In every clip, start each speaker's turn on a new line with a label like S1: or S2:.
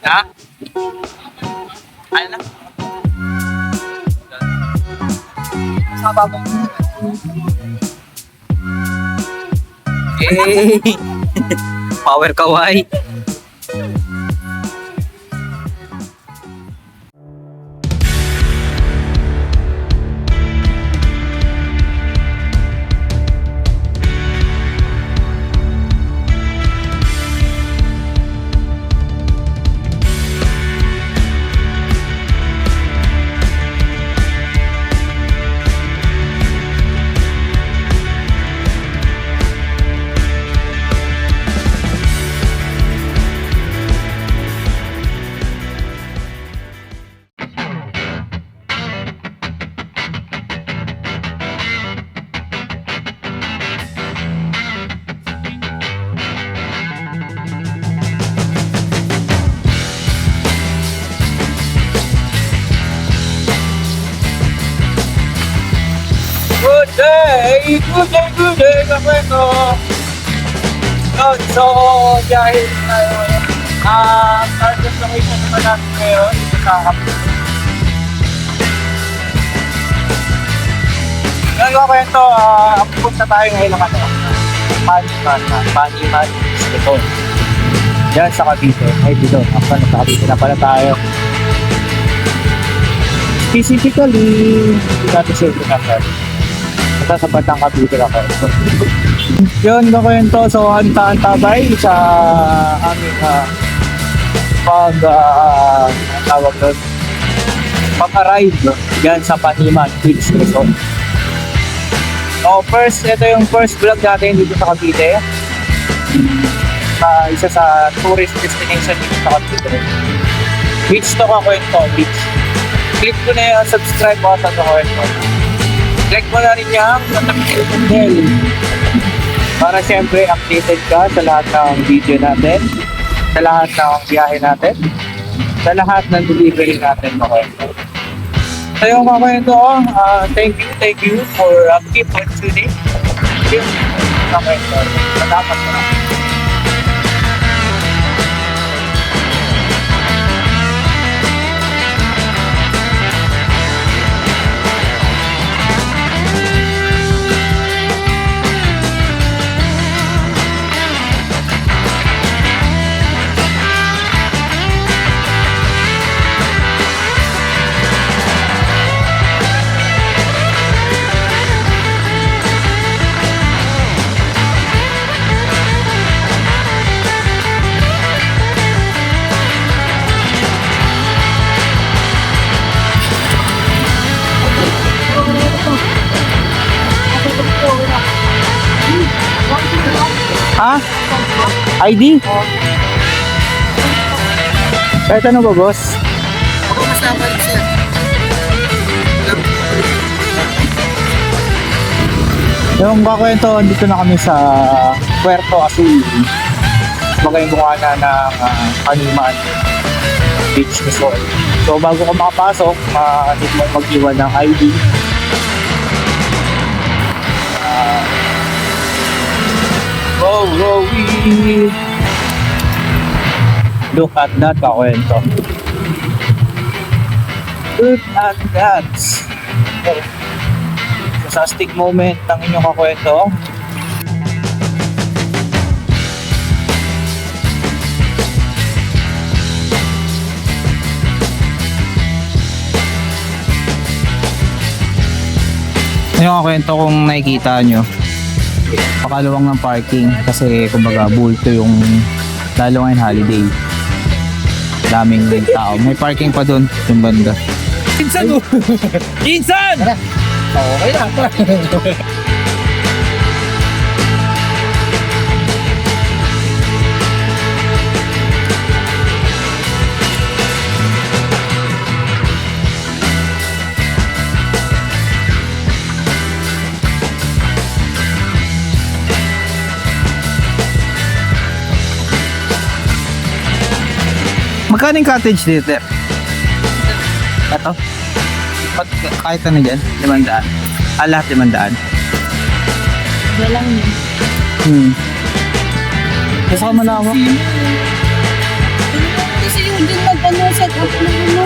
S1: Ha? Ano na? Sama mo. Eh, power kawai. Day, good day, kakwento! Yun, so, biyahe tayo. Ah, target location naman natin ngayon, dito sa Kapit. Ngayon kakwento, ah, punta tayo ngayon ng ano, Paniman, Paniman, Luzon. Yan sa Cavite. Ay, dito. Actually, sa Cavite na pala tayo. Specifically, hindi natin sure kung natin sa Batang Cavite ka kwento. Yun, kakwento. So, hanta-hantabay sa aming uh, pag, uh, tawag doon, pag-arrive yan sa Paniman, Beach Resort. So, first, ito yung first vlog natin dito sa Cavite. Sa isa sa tourist destination dito sa Cavite. Beach to kakwento, beach. Click ko na yung subscribe button sa kwento. Click mo na rin notification bell para syempre updated ka sa lahat ng video natin, sa lahat ng biyahe natin, sa lahat ng delivery natin mga kwento. So yung mga kwento, uh, thank you, thank you for uh, keep on tuning. Keep mga kwento. Salamat po. Ha? ID? Kahit ano ba, boss?
S2: Ako kasama rin siya.
S1: Yung kakwento, dito na kami sa Puerto Azul. Bagay mukha na ng uh, Kaniman Beach Resort. So bago ka makapasok, ma-need mo mag-iwan ng ID. Look at that, kakwento. Look at that. Oh sa stick moment ng inyong kakwento. Yung kakwento kung nakikita nyo, pakaluwang ng parking kasi kumbaga bulto yung lalo ngayon holiday. Daming tao. May parking pa doon, yung banda.
S2: Insan! Insan! Okay na.
S1: Magkano cottage dito? Ito? Ba't kahit ano dyan? Limandaan? Ah, lahat limandaan?
S3: Walang yun.
S1: Hmm.
S3: Basta ka malawak.
S4: Kasi yung din mag-ano, set up na ano.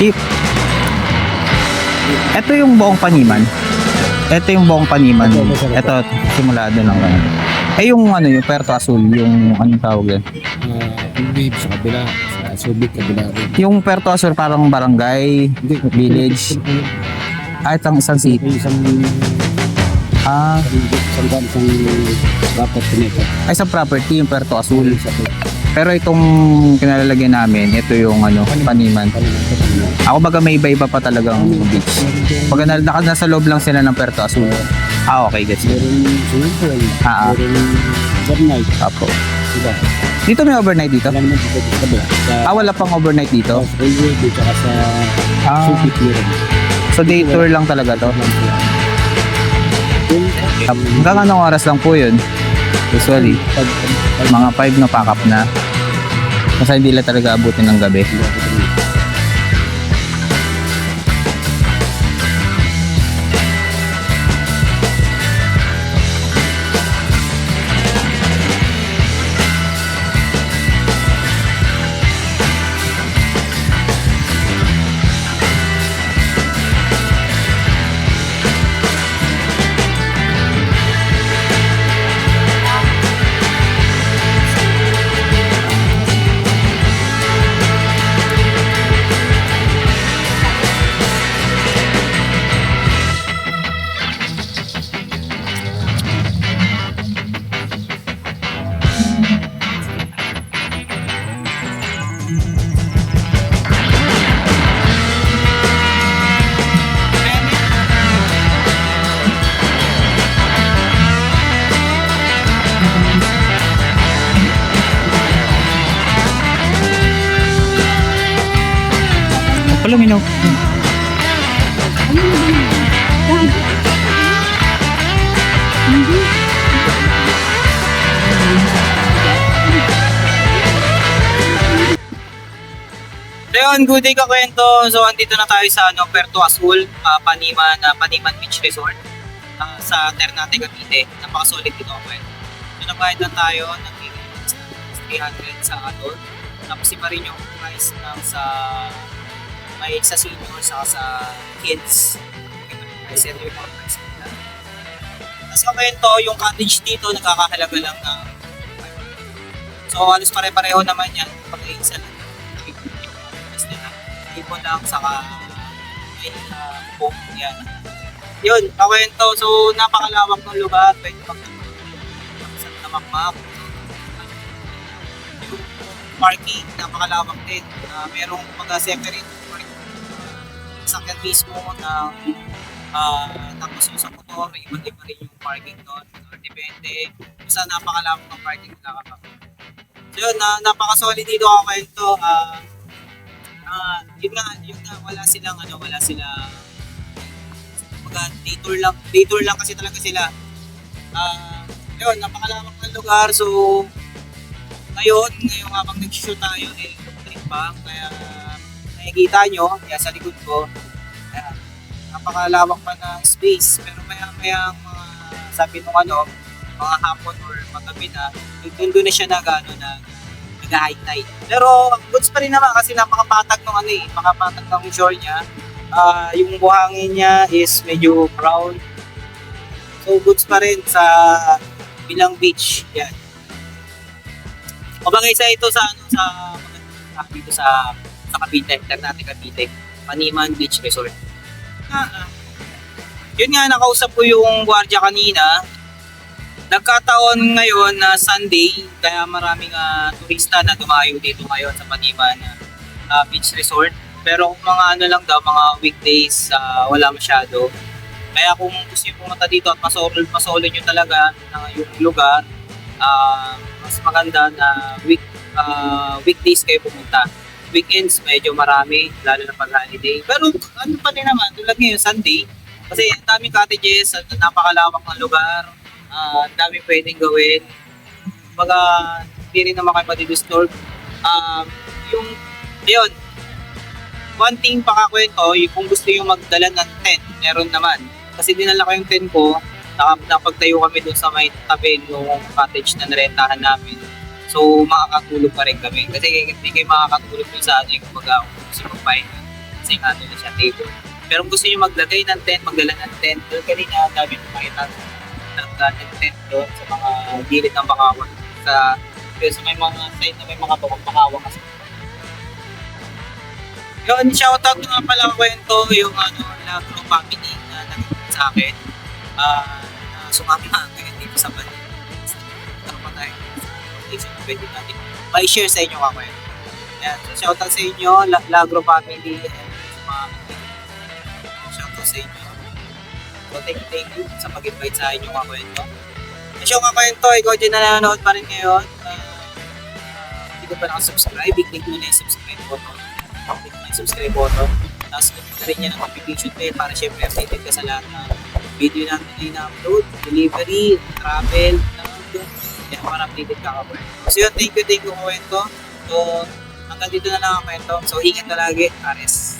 S3: Chief. Ito yung buong paniman. Ito yung buong paniman. Ito, simula doon lang. Eh yung ano yung Puerto Azul, yung anong tawag yan?
S5: Hindi sa kabila. Sa Subic kabila rin.
S3: Yung Puerto Azul parang barangay, village, ah, itang isang city.
S5: Yung isang
S3: Ah,
S5: isang isang isang pinito.
S3: ay isang property yung Puerto Azul.
S5: Sa
S3: Pero itong kinalalagyan namin, ito yung ano, paniman. Ako baga may iba-iba pa talagang beach. Pag na, nasa loob lang sila ng Puerto Azul. Ah, okay, gets it. Ah, ah.
S5: Overnight.
S3: Apo.
S5: Diba?
S3: Dito may overnight dito?
S5: Wala naman dito
S3: Ah, wala pang overnight dito?
S5: sa railway dito tsaka sa
S3: Ah,
S5: meron.
S3: so day tour lang talaga to? Hanggang anong oras lang po yun? Usually, mga 5 na pack up na. Kasi hindi lang talaga abutin ng gabi. Paluminaw.
S1: So good day ka kwento. So andito na tayo sa ano, Puerto Azul, ah, Paniman, ah, Paniman Beach Resort ah, sa Ternate, Cavite. Napaka-solid dito ako kwento. So nabayad na tayo ng 300 sa adult. Tapos iba rin yung price ng sa may sa senior sa sa kids. Rin yung mga price nila. Tapos yung kwento, yung cottage dito nagkakahalaga lang ng 500. So halos pare-pareho naman yan pag isa lang mas nila. Ipo lang saka may uh, boat yan. Yun, kawento. So, napakalawak ng lugar. Pwede pag sa tamakmak. Parking, napakalawak din. Uh, merong mga separate parking. Sakyan mismo na uh, tapos yung sa motor, iba't iba rin yung parking doon. Uh, depende. Basta napakalawak ng parking na kapag. So yun, na, napaka-solid dito ako kwento. Ah, ah, yun nga, yun nga, wala silang ano, wala silang mga day tour lang, day tour lang kasi talaga sila. Ah, yun, napakalawak ng lugar, so ngayon, ngayong habang nag-shoot tayo, eh, trip pa. Kaya nakikita nyo, kaya sa likod ko, ayan, napakalawak pa ng space. Pero maya maya mga sabi nung ano, mga hapon or magabi na, doon na siya nag, ano, nag, nag-high tide. Pero goods pa rin naman kasi napakapatag ng ano eh, napakapatag ng shore niya. Ah, yung buhangin niya is medyo brown. So goods pa rin sa bilang beach. Yan. Kumbaga isa ito sa ano sa sa- dito sa sa Cavite, Ternate Cavite, Paniman Beach Resort. Ah, ah. Yun nga nakausap ko yung gwardiya kanina. Nagkataon ngayon na Sunday, kaya maraming ah, turista na dumayo dito ngayon sa Paniman ah, Beach Resort. Pero kung mga ano lang daw, mga weekdays, ah, wala masyado. Kaya kung gusto nyo pumunta dito at masolo, masolo nyo talaga na yung lugar, ah, mas maganda na week, ah, weekdays kayo pumunta. Weekends, medyo marami, lalo na pag holiday. Pero ano pa din naman, tulad ngayon, Sunday, kasi ang daming cottages, at napakalawak ng lugar, ah, ang daming pwedeng gawin. Kumbaga, hindi rin naman kayo madidisturb. Um, yung, ayun, one thing pakakwento, yung kung gusto yung magdala ng tent, meron naman. Kasi dinala ko yung tent ko, naka- nakapagtayo kami dun sa may tabi ng cottage na narentahan namin. So, makakatulog pa rin kami. Kasi hindi kayo makakatulog dun sa ano yung kumbaga kung gusto magpahinga. Kasi nga doon na siya table. Pero kung gusto nyo maglagay ng tent, magdala ng tent, doon kanina dami ko makita ng tent doon sa mga gilid ng bakawan. Sa, kasi may mga side na may mga bawang bakawan kasi yun, shoutout nga pala kwento yung ano, Lagro family na nag sa akin. Ah, na sumama ngayon dito sa Bali. Location na pwede natin. May share sa inyo kwento. Yan, so shoutout sa inyo, La- Lagro family and mga shoutout sa inyo. So thank you, thank you sa pag-invite sa inyo ka kwento. So nga kwento, ikaw dyan na nanonood pa rin ngayon. Ah, hindi ko pa nakasubscribe, i-click mo na yung subscribe button click mo yung subscribe button. Tapos click na rin yan ang notification bell para syempre updated ka sa lahat ng video natin na ina-upload, delivery, travel, download. Yan, para updated ka kwento. So yun, thank you, thank you kwento. So, hanggang dito na lang ang kwento. So, ingat ka lagi, Ares.